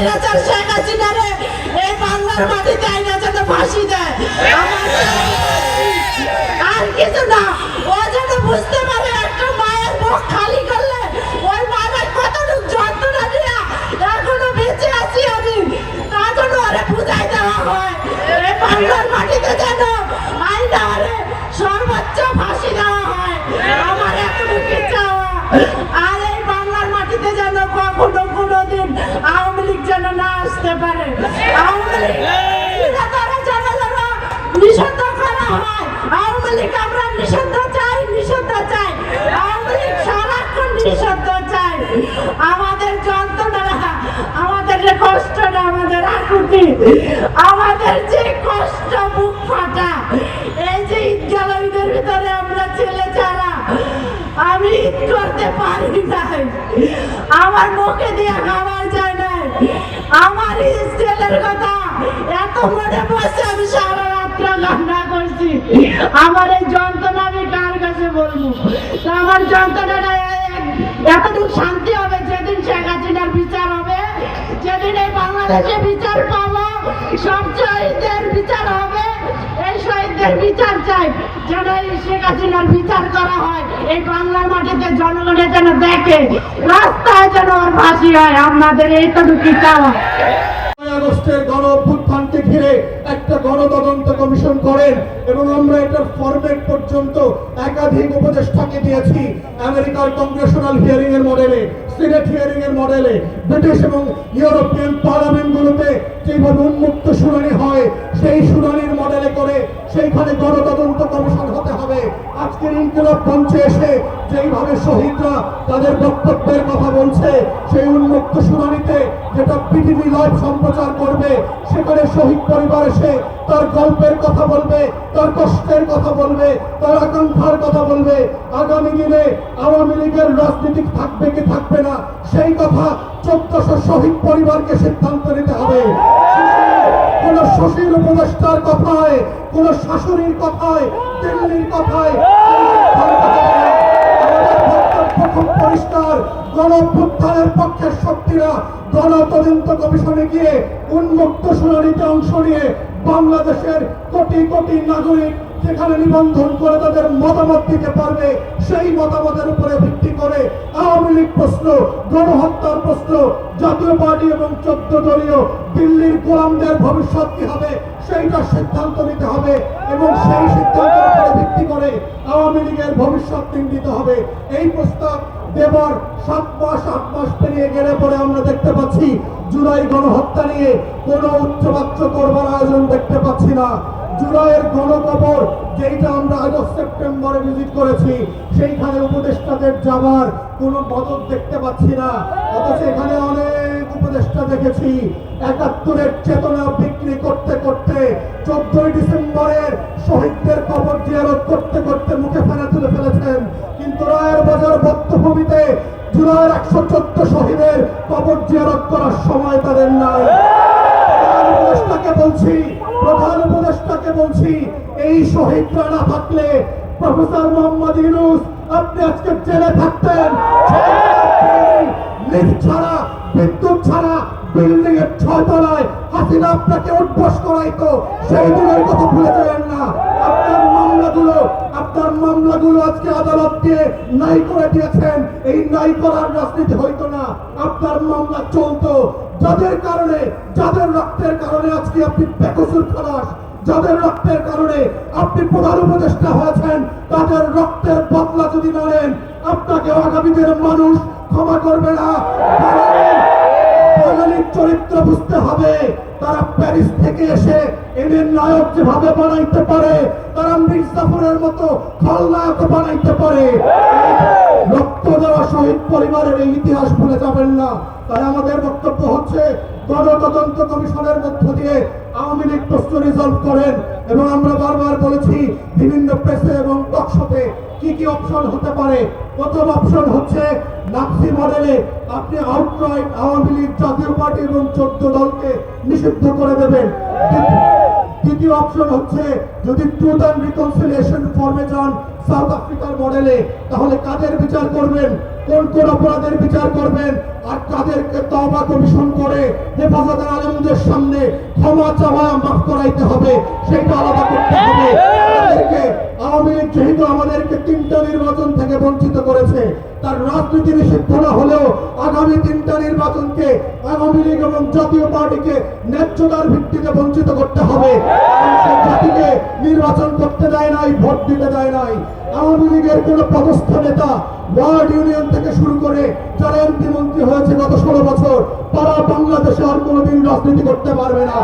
স্বৈরাচার শেখ হাসিনারে এই বাংলার মাটিতে আইনা ফাঁসি দেয়। আমার আসতে পারে। চাই চাই। সারাক্ষণ চাই। আমাদের যন্ত্রণা, আমাদের কষ্টটা, আমাদের আকুতি, আমাদের যে কষ্ট বুক ফাটা, এই যে ঈদ গেল ভিতরে আমরা ছেলে ছাড়া আমি ঈদ করতে পারি নাই। আমার মুখে দিয়ে খাবার যায় নাই আমার এই ছেলের কথা এত আমার এই যন্ত্রণা আমি কার কাছে বলব? আমার যন্ত্রণাটা এতটুকু শান্তি হবে, যেদিন শেখ হাসিনার বিচার হবে, যেদিন এই বাংলাদেশে বিচার পাবো, সব শহীদদের বিচার হবে। এই শহীদদের বিচার চাই, যেন এই শেখ হাসিনার বিচার করা হয়। এই বাংলার মাটিতে জনগণের যেন দেখে, রাস্তায় যেন ওর ফাঁসি হয়। আমাদের এইটুকু চাওয়া। আগস্টের গণ অভ্যুত্থানকে ঘিরে একটা গণতদন্ত কমিশন করেন এবং আমরা এটার ফরম্যাট পর্যন্ত একাধিক উপদেষ্টাকে দিয়েছি আমেরিকার কংগ্রেশনাল হিয়ারিং এর মডেলে সিনেট হিয়ারিং এর মডেলে ব্রিটিশ এবং ইউরোপিয়ান পার্লামেন্টগুলোতে যেভাবে উন্মুক্ত শুনানি হয়, সেই শুনানির মডেলে করে সেইখানে গণতদন্ত কমিশন হতে হবে। আজকের ইনকিলাব মঞ্চে এসে যেইভাবে শহীদরা তাদের বক্তব্যের কথা বলছে, সেই উন্মুক্ত শুনানিতে যেটা পৃথিবী লাইভ সম্প্রচার করবে, সেখানে শহীদ পরিবার এসে তার গল্পের কথা বলবে, তার কষ্টের কথা বলবে, তার আকাঙ্ক্ষার কথা বলবে। আগামী দিনে আওয়ামী লীগের রাজনীতি থাকবে কি থাকবে না, সেই কথা চোদ্দশো শহীদ পরিবারকে সিদ্ধান্ত নিতে হবে। কোন শশীর উপদেষ্টার কথায়, কোন শাশুড়ির কথায় দিল্লির কথায় খুব পরিষ্কার, গণভ্যুত্থানের পক্ষের শক্তিরা গণতদন্ত কমিশনে গিয়ে উন্মুক্ত শুনানিতে অংশ নিয়ে বাংলাদেশের কোটি কোটি নাগরিক সেখানে নিবন্ধন করে তাদের মতামত দিতে পারবে, সেই মতামতের উপরে ভিত্তি করে আওয়ামী লীগ প্রশ্ন, গণহত্যার প্রশ্ন, জাতীয় পার্টি এবং চোদ্দ দলীয় দিল্লির গোলামদের ভবিষ্যৎ কি হবে, সেইটা সিদ্ধান্ত নিতে হবে এবং সেই সিদ্ধান্তের উপরে ভিত্তি করে আওয়ামী লীগের ভবিষ্যৎ চিহ্নিত হবে। এই প্রস্তাব দেবার সাত মাস, আট মাস পেরিয়ে গেলে পরে আমরা দেখতে পাচ্ছি, জুলাই গণহত্যা নিয়ে কোনো উচ্চবাচ্য করবার আয়োজন দেখতে পাচ্ছি না। জুলাইয়ের গণকবর, যেইটা আমরা আগস্ট সেপ্টেম্বরে ভিজিট করেছি, সেইখানে উপদেষ্টাদের যাবার কোনো মদত দেখতে পাচ্ছি না। অথচ এখানে অনেক উপদেষ্টা দেখেছি, একাত্তরের চেতনা বিক্রি করতে করতে, চোদ্দই ডিসেম্বরের শহীদদের কবর জিয়ারত করতে করতে মুখে ফেনা তুলে ফেলেছেন। কিন্তু রায়ের বাজার বদ্ধভূমিতে জুলাইয়ের একশো চোদ্দ শহীদের কবর জিয়ারত করার সময় তাদের নাই। বলছি প্রধান উপদেষ্টাকে বলছি, এই শহীদরা না থাকলে প্রফেসর মোহাম্মদ ইউনুস, আপনি আজকে জেলে থাকতেন। লিফট ছাড়া, বিদ্যুৎ ছাড়া, বিল্ডিং এর ছয় তলায় হাসিনা আপনাকে উদ্বোস করাইতো। সেই দিনের কথা ভুলে যাবেন না। আপনার মামলাগুলো আপনার মামলাগুলো আজকে আদালত দিয়ে নাই করে দিয়েছেন। এই নাই করার রাজনীতি হইতো না। আপনার মামলা চলতো। যাদের কারণে, যাদের রক্তের কারণে আজকে আপনি বেকসুর খালাস, যাদের রক্তের কারণে আপনি প্রধান উপদেষ্টা হয়েছেন, তাদের রক্তের বদলা যদি নেন, আপনাকে আগামী দিনের মানুষ ক্ষমা করবে না। বাঙালির চরিত্র বুঝতে হবে, তারা প্যারিস থেকে এসে এদের নায়ক যেভাবে বানাইতে পারে, তারা মির্জাফরের মতো খলনায়ক বানাইতে পারে। রক্ত দেওয়া শহীদ পরিবারের এই ইতিহাস ভুলে যাবেন না। তাই আমাদের বক্তব্য গণতদন্ত কমিশনের মধ্য দিয়ে আওয়ামী লীগ প্রশ্ন রিজলভ করেন এবং আমরা বারবার বলেছি বিভিন্ন প্রেসে এবং টকশোতে কি কি অপশন হতে পারে। প্রথম অপশন হচ্ছে নাকসি মডেলে আপনি আউটরাইট আওয়ামী লীগ জাতীয় পার্টি এবং চোদ্দ দলকে নিষিদ্ধ করে দেবেন। দ্বিতীয় অপশন হচ্ছে, যদি ট্রুথ অ্যান্ড রিকনসিলিয়েশন ফর্মে যান সাউথ আফ্রিকার মডেলে তাহলে কাদের বিচার করবেন? কোন কোন অপরাধের বিচার করবেন? আর কাদেরকে তবা কমিশন করে হেফাজত আলমদের সামনে ক্ষমা চাওয়া মাফ করাইতে হবে, সেটা আলাদা করতে হবে। আওয়ামী লীগ যেহেতু আমাদেরকে তিনটা নির্বাচন থেকে বঞ্চিত করেছে, তার রাজনীতি নিষিদ্ধ না হলেও আগামী তিনটা নির্বাচনকে আওয়ামী লীগ এবং জাতীয় পার্টিকে ন্যায্যতার ভিত্তিতে বঞ্চিত করতে হবে। জাতিকে নির্বাচন করতে দেয় নাই, ভোট দিতে দেয় নাই। আওয়ামী লীগের কোন পদস্থ নেতা ওয়ার্ড ইউনিয়ন থেকে শুরু করে যারা এমপি মন্ত্রী হয়েছে গত ষোলো বছর, তারা বাংলাদেশে আর কোনোদিন রাজনীতি করতে পারবে না।